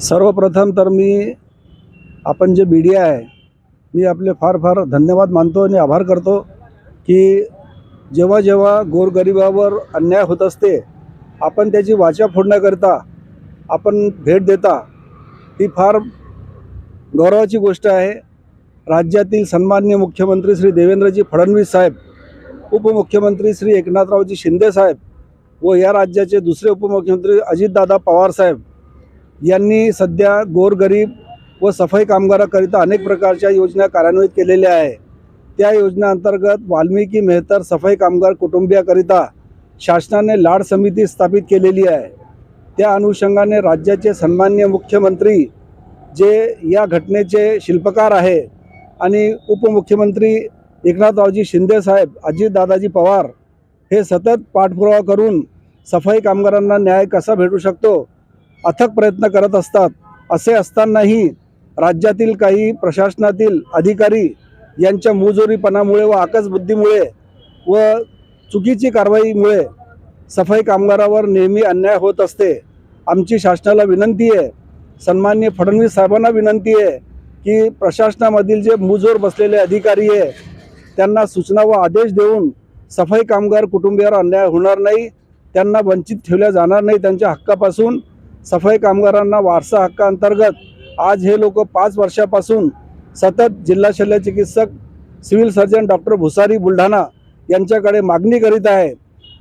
सर्वप्रथम तर मी आपण जे मीडिया आहे मी आपले फार फार धन्यवाद मानतो आणि आभार करतो की जेव्हा जेव्हा गोरगरिबावर अन्याय होत असते आपण त्याची वाचा फोडण्याकरिता आपण भेट देता ही फार गौरवाची गोष्ट आहे. राज्यातील सन्माननीय मुख्यमंत्री श्री देवेंद्रजी फडणवीस साहेब उपमुख्यमंत्री श्री एकनाथरावजी शिंदे साहेब व या राज्याचे दुसरे उपमुख्यमंत्री अजितदादा पवार साहेब यांनी सध्या गोरगरीब व सफाई कामगाराकरिता अनेक प्रकारच्या योजना कार्यान्वित केलेल्या आहे. त्या योजनेअंतर्गत वाल्मिकी मेहतर सफाई कामगार कुटुंबियाकरिता शासनाने लाड समिती स्थापित केलेली आहे. त्या अनुषंगाने राज्याचे सन्माननीय मुख्यमंत्री जे या घटनेचे शिल्पकार आहे आणि उपमुख्यमंत्री एकनाथरावजी शिंदे साहेब अजितदादाजी पवार हे सतत पाठपुरावा करून सफाई कामगारांना न्याय कसा भेटू शकतो अथक प्रयत्न करत असतात असे असतानाही राज्यातील काही प्रशासनातील अधिकारी यांच्या मुजोरीपणामुळे व आकसबुद्धीमुळे व चुकीची कारवाईमुळे सफाई कामगारावर नेहमी अन्याय होत असते. आमची शासनाला विनंती आहे सन्माननीय फडणवीस साहेबांना विनंती आहे की प्रशासनामधील जे मुजोर बसलेले अधिकारी आहे त्यांना सूचना व आदेश देऊन सफाई कामगार कुटुंबियावर अन्याय होणार नाही त्यांना वंचित ठेवल्या जाणार नाही त्यांच्या हक्कापासून सफाई कामगारांना वारसा हक्काअंतर्गत आज हे लोक पाच वर्षापासून सतत जिल्हा शल्य चिकित्सक civil surgeon doctor Bhusari Buldhana यांच्याकडे मागणी करीत आहे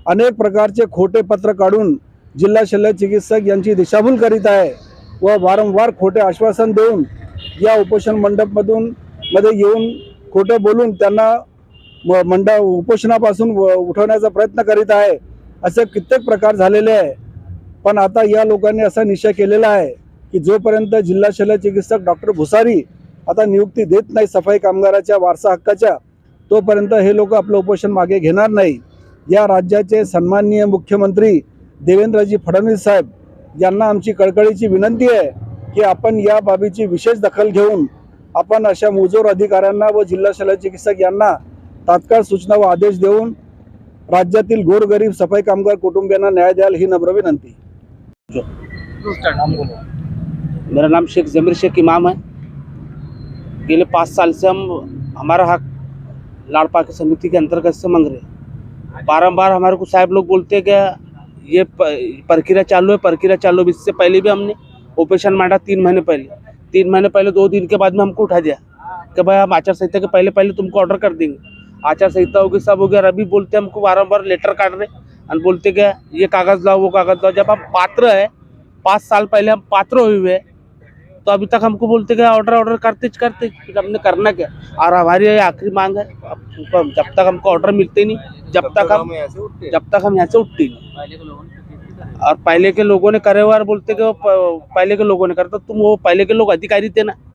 अनेक प्रकारचे खोटे पत्र काढून जिल्हा शल्य चिकित्सक यांची दिशाभूल करीत आहे व वारंवार खोटे आश्वासन देऊन या उपोषण मंडपमधून मध्ये येऊन खोटे बोलून त्यांना म- मंड उपोषणापासून व- उठवण्याचा प्रयत्न करीत आहे असे कित्येक प्रकार झालेले आहे. पण आता या लोकांनी असा निश्चय केलेला आहे की जोपर्यंत जिल्हा शल्य चिकित्सक डॉक्टर भुसारी आता नियुक्ती देत नाही सफाई कामगाराच्या वारसा हक्काच्या तोपर्यंत हे लोक आपलं उपोषण मागे घेणार नाही. या राज्याचे सन्माननीय मुख्यमंत्री देवेंद्रजी फडणवीस साहेब यांना आमची कळकळीची विनंती आहे की आपण या बाबीची विशेष दखल घेऊन आपण अशा मुजोर अधिकाऱ्यांना व जिल्हा शल्य चिकित्सक यांना तात्काळ सूचना व आदेश देऊन राज्यातील गोरगरीब सफाई कामगार कुटुंबियांना न्याय द्याल ही नम्र विनंती. मेरा नाम शेख जमीर शेख इमाम है। गेले पाँच साल से हम हमारा हक लाड़ पाके समिति के अंतर्गत से मांग रहे बारम्बार हमारे को साहब लोग बोलते हैं कि ये प्रक्रिया चालू है प्रक्रिया चालू इससे पहले भी हमने ऑपरेशन मांगा तीन महीने पहले। तीन महीने पहले दो दिन के बाद में हमको उठा दिया कि भाई हम आचार संहिता के पहले पहले तुमको ऑर्डर कर देंगे। आचार संहिता होगी सब हो गया अभी बोलते हमको बारम्बार लेटर काट रहे और बोलते क्या ये कागज़ लाओ वो कागज़ लाओ। जब हम पात्र है पाँच साल पहले हम पात्र हुए हुए हैं, तो अभी तक हमको बोलते गए ऑर्डर ऑर्डर करते करते फिर हमने करना क्या? और हमारी ये आखिरी मांग है जब तक हमको ऑर्डर मिलते नहीं जब तक हम जब तक हम यहाँ से उठते नहीं। और पहले के लोगों ने करे हुआ बोलते कि वो पहले के लोगों ने करता तुम वो पहले के लोग अधिकारी थे ना।